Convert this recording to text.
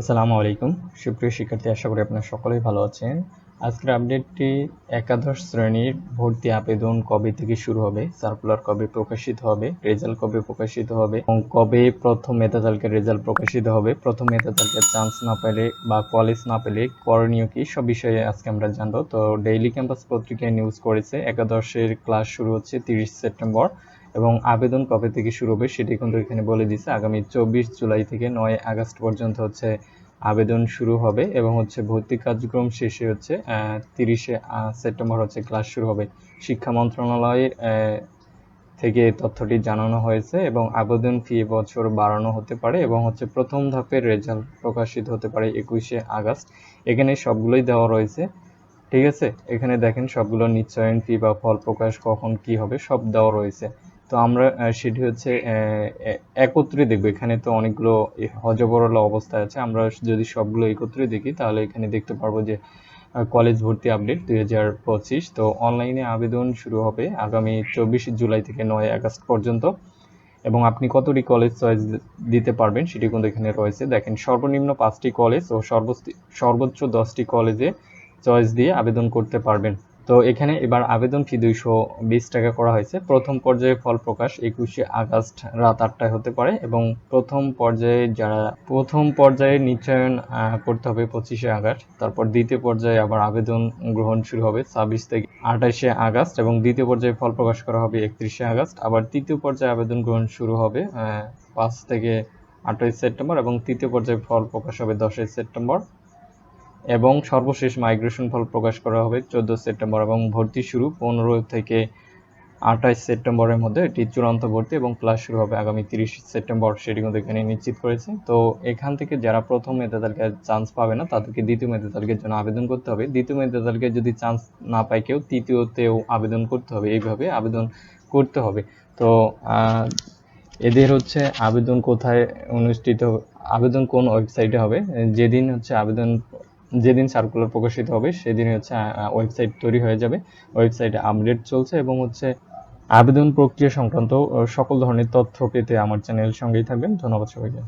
আসসালামু আলাইকুম। সুপ্রিয় শিক্ষার্থী, আশা করি আপনারা সকলেই ভালো আছেন। আজকের আপডেটটি একাদশ শ্রেণির ভর্তি আবেদন কবে থেকে শুরু হবে? সার্কুলার কবে প্রকাশিত হবে? রেজাল্ট কবে প্রকাশিত হবে? এবং কবে প্রথম মেধা তালিকার রেজাল্ট প্রকাশিত হবে? প্রথম মেধা তালিকার চান্স না পেলে বা কলেজ না পেলে করণীয় কি? সব বিষয়ে আজকে আমরা জানব। তো ডেইলি ক্যাম্পাস পত্রিকায় নিউজ করেছে, একাদশের ক্লাস শুরু হচ্ছে তিরিশ সেপ্টেম্বর। এবং আবেদন কবে থেকে শুরু হবে সেটি কিন্তু এখানে বলে দিছে। আগামী চব্বিশ জুলাই থেকে নয় আগস্ট পর্যন্ত হচ্ছে আবেদন শুরু হবে এবং হচ্ছে ভর্তি কার্যক্রম শেষে হচ্ছে তিরিশে সেপ্টেম্বর হচ্ছে ক্লাস শুরু হবে। শিক্ষা মন্ত্রণালয়ের থেকে তথ্যটি জানানো হয়েছে এবং আবেদন ফি বছর বাড়ানো হতে পারে এবং হচ্ছে প্রথম ধাপের রেজাল্ট প্রকাশিত হতে পারে একুশে আগস্ট। এখানে সবগুলোই দেওয়া রয়েছে। ঠিক আছে? এখানে দেখেন সবগুলো নিশ্চয়ন ফি বা ফল প্রকাশ কখন কি হবে সব দেওয়া রয়েছে। তো আমরা সেটি হচ্ছে একত্রে দেখব। এখানে তো অনেকগুলো হজবরল অবস্থায় আছে। আমরা যদি সবগুলো একত্রে দেখি, তাহলে এখানে দেখতে পারব যে কলেজ ভর্তি আপডেট দুই হাজার পঁচিশ। তো অনলাইনে আবেদন শুরু হবে আগামী চব্বিশে জুলাই থেকে নয় আগস্ট পর্যন্ত। এবং আপনি কতটি কলেজ চয়েস দিতে পারবেন, সেটি কিন্তু এখানে রয়েছে। দেখেন, সর্বনিম্ন পাঁচটি কলেজ ও সর্বোচ্চ দশটি কলেজে চয়েস দিয়ে আবেদন করতে পারবেন। তো এখানে এবার আবেদন ফি দুইশো বিশ টাকা করা হয়েছে। প্রথম পর্যায়ে ফল প্রকাশ একুশে আগস্ট রাত আটটায় হতে পারে এবং প্রথম পর্যায়ে যারা, প্রথম পর্যায়ে নিশ্চয়ন করতে হবে পঁচিশে আগস্ট, তারপর দ্বিতীয় পর্যায়ে আবার আবেদন গ্রহণ শুরু হবে ছাব্বিশ থেকে আঠাশে আগস্ট এবং দ্বিতীয় পর্যায়ে ফল প্রকাশ করা হবে একত্রিশে আগস্ট। আবার তৃতীয় পর্যায়ে আবেদন গ্রহণ শুরু হবে পাঁচ থেকে আঠাশ সেপ্টেম্বর এবং তৃতীয় পর্যায়ে ফল প্রকাশ হবে দশই সেপ্টেম্বর। এবং সর্বশেষ মাইগ্রেশন ফল প্রকাশ করা হবে চোদ্দ সেপ্টেম্বর এবং ভর্তি শুরু পনেরো থেকে আঠাশ সেপ্টেম্বরের মধ্যে। এটি চূড়ান্ত ভর্তি এবং ক্লাস শুরু হবে আগামী তিরিশ সেপ্টেম্বর, সেটি কিন্তু এখানে নিশ্চিত করেছে। তো এখান থেকে যারা প্রথম মেধা তালিকায় চান্স পাবে না, তাদেরকে দ্বিতীয় মেধা তালিকার জন্য আবেদন করতে হবে। দ্বিতীয় মেধা তালিকায় যদি চান্স না পায় কেউ, তৃতীয়তেও আবেদন করতে হবে। এইভাবে আবেদন করতে হবে। তো এদের হচ্ছে আবেদন কোথায় অনুষ্ঠিত, আবেদন কোন ওয়েবসাইটে হবে? যেদিন হচ্ছে আবেদন যেদিন সার্কুলার প্রকাশিত হবে সেদিন হচ্ছে ওয়েবসাইট তৈরি হয়ে যাবে। ওয়েবসাইটে আপডেট চলছে এবং হচ্ছে আবেদন প্রক্রিয়া সংক্রান্ত সকল ধরনের তথ্য পেতে আমার চ্যানেল সঙ্গেই থাকবেন। ধন্যবাদ সবাইকে।